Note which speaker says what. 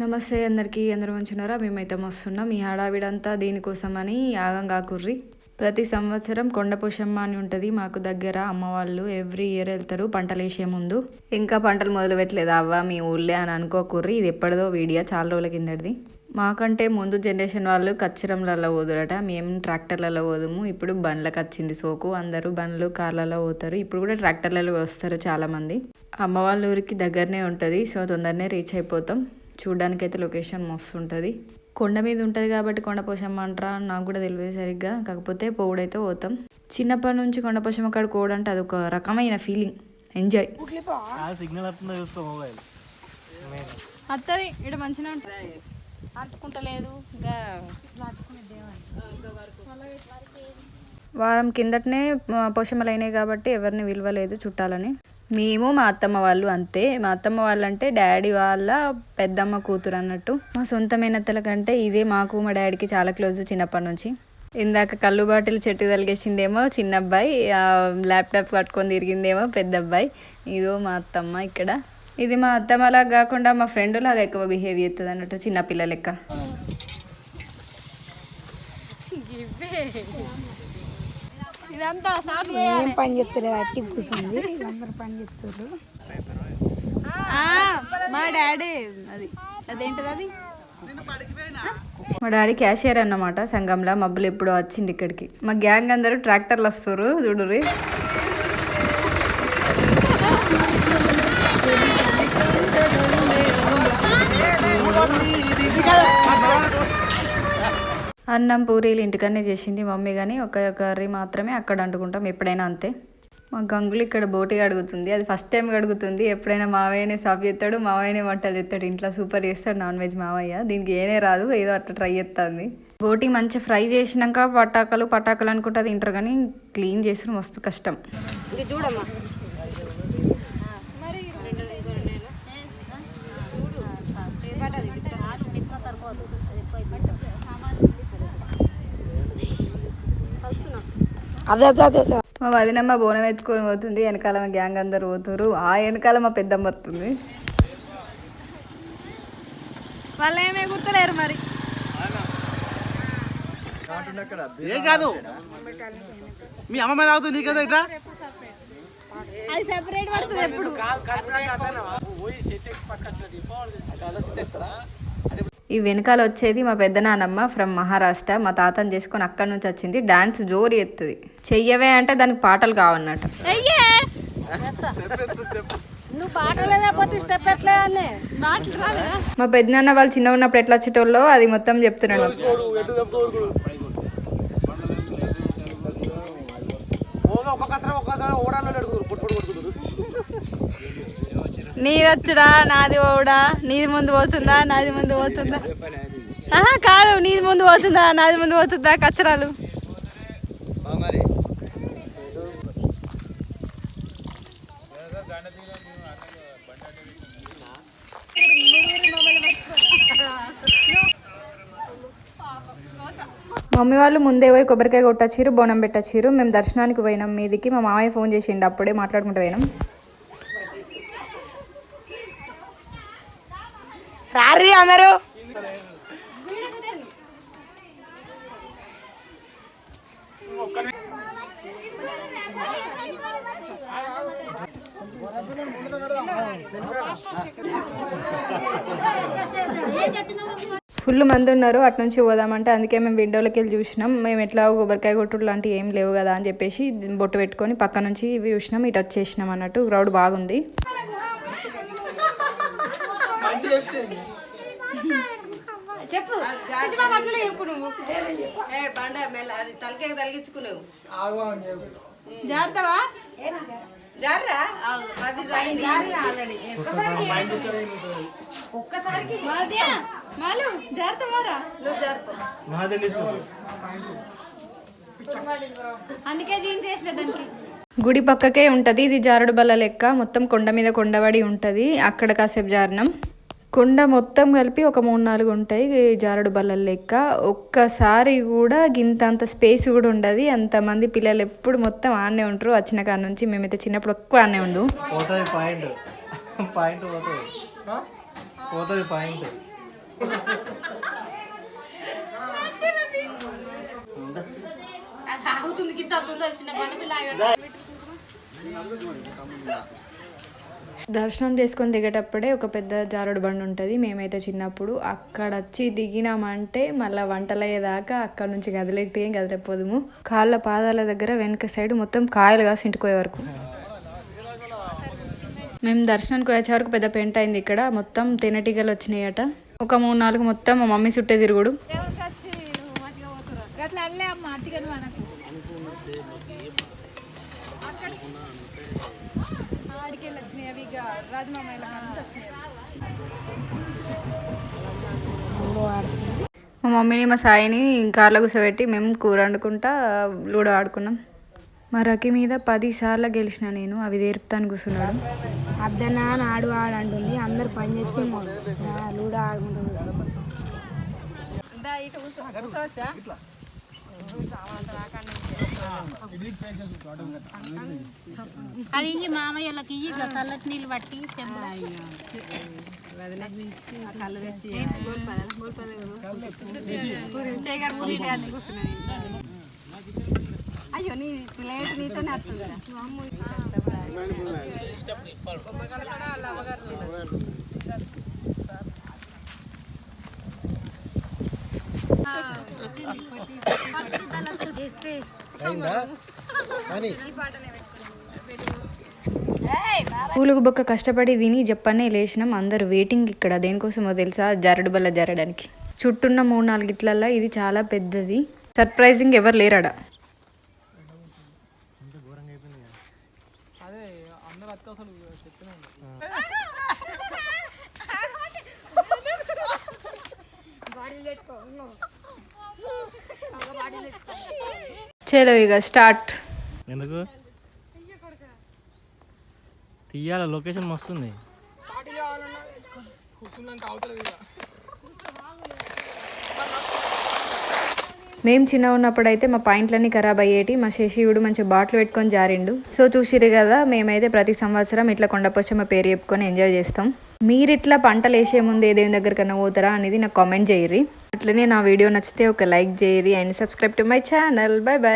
Speaker 1: నమస్తే అందరికీ అందరూ మంచున్నారా? మేమైతే వస్తున్నాం ఈ హడావిడంతా దీనికోసమని యాగం కాకుర్రి ప్రతి సంవత్సరం కొండపుషమ్మ అని ఉంటుంది మాకు దగ్గర. అమ్మ వాళ్ళు ఎవ్రీ ఇయర్ వెళ్తారు పంటలు వేసే ముందు. ఇంకా పంటలు మొదలు పెట్టలేదు అవ్వ? మీ ఊళ్ళే అని అనుకోకుర్రి ఇది ఎప్పటిదో వీడియో చాలా రోజుల కిందటిది. మాకంటే ముందు జనరేషన్ వాళ్ళు కచ్చరంలలో పోదురట. మేము ట్రాక్టర్లలో పోదుము. ఇప్పుడు బండ్లకు వచ్చింది సోకు. అందరూ బండ్లు కార్లలో పోతారు. ఇప్పుడు కూడా ట్రాక్టర్లలో వస్తారు చాలామంది. అమ్మ వాళ్ళ ఊరికి దగ్గరనే ఉంటుంది. సో తొందరనే రీచ్ అయిపోతాం. చూడడానికి అయితే లొకేషన్ మస్తు ఉంటుంది కొండ మీద ఉంటుంది కాబట్టి కొండ పోషమ్మ అంటారా? అని నాకు కూడా తెలియదు సరిగ్గా. కాకపోతే పోవుడైతే పోతాం. చిన్నప్పటి నుంచి కొండ పోషమ్మ కాడ పోవడంటే అదొక రకమైన ఫీలింగ్. ఎంజాయ్.
Speaker 2: ఆ సిగ్నల్ వస్తుందో చూసుకో మొబైల్.
Speaker 1: అత్తది ఇక్కడ మంచిగా ఉంటుంది
Speaker 3: అంటుకుంటలేదు ఇంకా
Speaker 1: వారం కిందటనే అయినాయి కాబట్టి ఎవరిని విలువలేదు చుట్టాలని. మేము మా అత్తమ్మ వాళ్ళు అంతే. మా అత్తమ్మ వాళ్ళు అంటే డాడీ వాళ్ళ పెద్దమ్మ కూతురు అన్నట్టు. మా సొంత మేనత్తల కంటే ఇదే మాకు మా డాడీకి చాలా క్లోజ్ చిన్నప్పటి నుంచి. ఇందాక కళ్ళు బాటిల్ చెట్టు తలిగేసిందేమో చిన్న అబ్బాయి ల్యాప్టాప్ పట్టుకొని తిరిగిందేమో పెద్ద అబ్బాయి. ఇదో మా అత్తమ్మ ఇక్కడ. ఇది మా అత్తమ్మ లాగా కాకుండా మా ఫ్రెండ్ లాగా ఎక్కువ బిహేవ్ చేస్తుంది అన్నట్టు చిన్నపిల్ల లెక్క.
Speaker 4: ఏం పని చెప్తారు అట్టి కూర్చుంది వీళ్ళందరూ పని చెప్తారు
Speaker 1: మా డాడీ అది అదేంటిది అది? మా డాడీ క్యాషియర్ అన్నమాట సంఘంలో మబ్బులు ఎప్పుడో వచ్చింది ఇక్కడికి. మా గ్యాంగ్ అందరూ ట్రాక్టర్లు వస్తారు చూడుర్రి. అన్నం పూరీలు ఇంటికనే చేసింది మమ్మీ కానీ ఒక కర్రీ మాత్రమే అక్కడ వండుకుంటాం ఎప్పుడైనా అంతే. మా గంగులు ఇక్కడ బోటిగా అడుగుతుంది అది ఫస్ట్ టైం అడుగుతుంది ఎప్పుడైనా మావయ్యనే సాఫ్ చేస్తాడు మావయ్యనే వంటలు చేస్తాడు. ఇంట్లో సూపర్ చేస్తాడు నాన్ వెజ్ మావయ్య. దీనికి ఏనే రాదు ఏదో అట్లా ట్రై చేస్తుంది. బోటి మంచిగా ఫ్రై చేసినాక పటాకలు పటాకలు అనుకుంటే అది తింటారు కానీ క్లీన్ చేసుడు మస్తు కష్టం.
Speaker 3: చూడమ్మా.
Speaker 4: అదే అదే అదే అదే.
Speaker 1: మా వదినమ్మ బోనం ఎత్తుకొని పోతుంది వెనకాల మా గ్యాంగ్ అందరు పోతున్నారు ఆ వెనకాల మా పెద్దమ్మ వస్తుంది.
Speaker 3: వాళ్ళు ఏమే గుర్తులేరు మరి?
Speaker 2: ఏం కాదు. మీ అమ్మ మీద అవుతుంది నీకేదో ఇట్లా?
Speaker 3: అది సెపరేట్ పడుతుంది ఎప్పుడు?
Speaker 1: ఈ వెనకాల వచ్చేది మా పెద్ద నానమ్మ ఫ్రమ్ మహారాష్ట్ర. మా తాతని చేసుకొని అక్కడి నుంచి వచ్చింది. డాన్స్ జోరు ఎత్తుంది. చెయ్యవే అంటే దానికి పాటలు కావన్నట్టు. మా పెద్దనాన్న వాళ్ళు చిన్న ఉన్నప్పుడు ఎట్లా వచ్చేటోళ్ళో అది మొత్తం చెప్తున్నాడు.
Speaker 2: ఒక్కొక్క ఓడాలో
Speaker 1: నీది వచ్చుడా నాది పోవుడా? నీది ముందు పోతుందా? నాది ముందు పోతుందా? ఆహా కాదు నీది ముందు పోతుందా? నాది ముందు పోతుందా? కచ్చరాలు. మమ్మీ వాళ్ళు ముందే పోయి కొబ్బరికాయ కొట్టచ్చిరు బోనం పెట్టచ్చిరు మేము దర్శనానికి పోయినాం మీదికి. మా మామయ్య ఫోన్ చేసిండు అప్పుడే మాట్లాడుకుంటూ పోయినాం.
Speaker 4: రారీ అందరూ.
Speaker 1: ఫుల్ మంది ఉన్నారు అటు నుంచి పోదామంటే అందుకే మేము విండోలోకి వెళ్ళి చూసినాం. మేము ఎట్లా కొబ్బరికాయ కొట్టుడు లాంటివి ఏం లేవు కదా అని చెప్పేసి బొట్టు పెట్టుకొని పక్క నుంచి ఇవి చూసినాం ఇటు వచ్చేసినాం అన్నట్టు. క్రౌడ్ బాగుంది.
Speaker 3: చెప్పు. సుష్మా అట్లనే చెప్పు నువ్వు. ఏ బండ మెల్ల అది తలకే తలిగించుకున్నావు. జాగ్రత్తవా? జాగ్రత్త. అవి జారింది ఆల్రెడీ. ఒక్కసారికి.
Speaker 1: మాలు జాగ్రత్త మారా.
Speaker 3: నువ్వు జాగ్రత్త.
Speaker 2: మహాదేవ్ తీసుకో
Speaker 3: అందుకే జీన్స్ చేసిన దానికి.
Speaker 1: గుడి పక్కకే ఉంటుంది. ఇది జారుడు బల్ల లెక్క. మొత్తం కొండ మీద కొండబడి ఉంటుంది. అక్కడ కాసేపు జారినాం. కొండ మొత్తం కలిపి ఒక మూడు నాలుగు ఉంటాయి జారుడు బల్లల లెక్క. ఒక్కసారి కూడా గింత అంత స్పేస్ కూడా ఉండదు. అంతమంది పిల్లలు ఎప్పుడు మొత్తం ఆడనే ఉంటారు. వచ్చిన కాడ నుంచి మేమైతే చిన్నప్పుడు ఎక్కువ ఆడనే ఉండు.
Speaker 2: పోతుంది పాయింట్. పాయింట్ పోతుంది పోతుంది పాయింట్.
Speaker 3: అది ఆగుతుంది కింద అవుతుందో చిన్న.
Speaker 1: దర్శనం చేసుకొని దిగేటప్పుడే ఒక పెద్ద జారుడు బండి ఉంటుంది. మేమైతే చిన్నప్పుడు అక్కడ వచ్చి దిగినామంటే మళ్ళీ వంటలయ్యేదాకా అక్కడ నుంచి కదిలేటి ఏం కదిలేపోదుము కాళ్ళ పాదాల దగ్గర వెనక సైడ్ మొత్తం కాయలు కాసి ఇంటిపోయే వరకు. మేము దర్శనానికి వచ్చే వరకు పెద్ద పెంట అయింది ఇక్కడ. మొత్తం తేనెటీగలు వచ్చినాయట. ఒక మూడు నాలుగు మొత్తం మా మమ్మీ చుట్టే తిరుగుడు.
Speaker 3: వెళ్ళి వచ్చినాయి అవి ఇక నుంచి వచ్చినాయి.
Speaker 1: మా మమ్మీని మా సాయిని కార్లో కూర్చోబెట్టి మేము కూర వండుకుంటా లూడో ఆడుకున్నాం. మా రకి మీద పది సార్లు గెలిచిన నేను అవి తీర్పుతాను కూర్చున్నాడు.
Speaker 4: అద్దనా అని ఆడు ఆడు అంటుంది అందరు పని చేస్తే లూడో ఆడుకుంటూ కూర్చున్నాం.
Speaker 5: అది ఇయ్యి మామయ్యలకి ఇయ్యి చల్లటి నీళ్ళు పట్టి
Speaker 3: అయ్యో నీ ప్లేట్ నీతోనే వస్తుంది
Speaker 1: బొక్క కష్టపడి తిని చెప్పనే లేచినాం. అందరు వెయిటింగ్ ఇక్కడ. దేనికోసమో తెలుసా? జరడు బల్ల జరడానికి. చుట్టున్న మూడు నాలుగు ఇట్లల్లో ఇది చాలా పెద్దది. సర్ప్రైజింగ్ ఎవరు లేరాడ? చలో ఇక స్టార్ట్.
Speaker 6: ఎందుకు? తీయాల? లొకేషన్ మస్తుంది.
Speaker 1: మేము చిన్న ఉన్నప్పుడైతే మా పాయింట్లన్నీ ఖరాబ్ అయ్యేటి. మా శశివుడు మంచి బాటిల్ పెట్టుకొని జారిండు. సో చూసిరు కదా మేమైతే ప్రతి సంవత్సరం ఇట్లా కొండపోచమ్మ పేరు చెప్పుకొని ఎంజాయ్ చేస్తాం. మీరు ఇట్లా పంటలు వేసే ముందు ఏ దేవుని దగ్గరికన్నా పోతారా అనేది నాకు కామెంట్ చేయరి అట్లనే నా వీడియో నచ్చితే ఒక like చేయరి and subscribe to my channel. Bye bye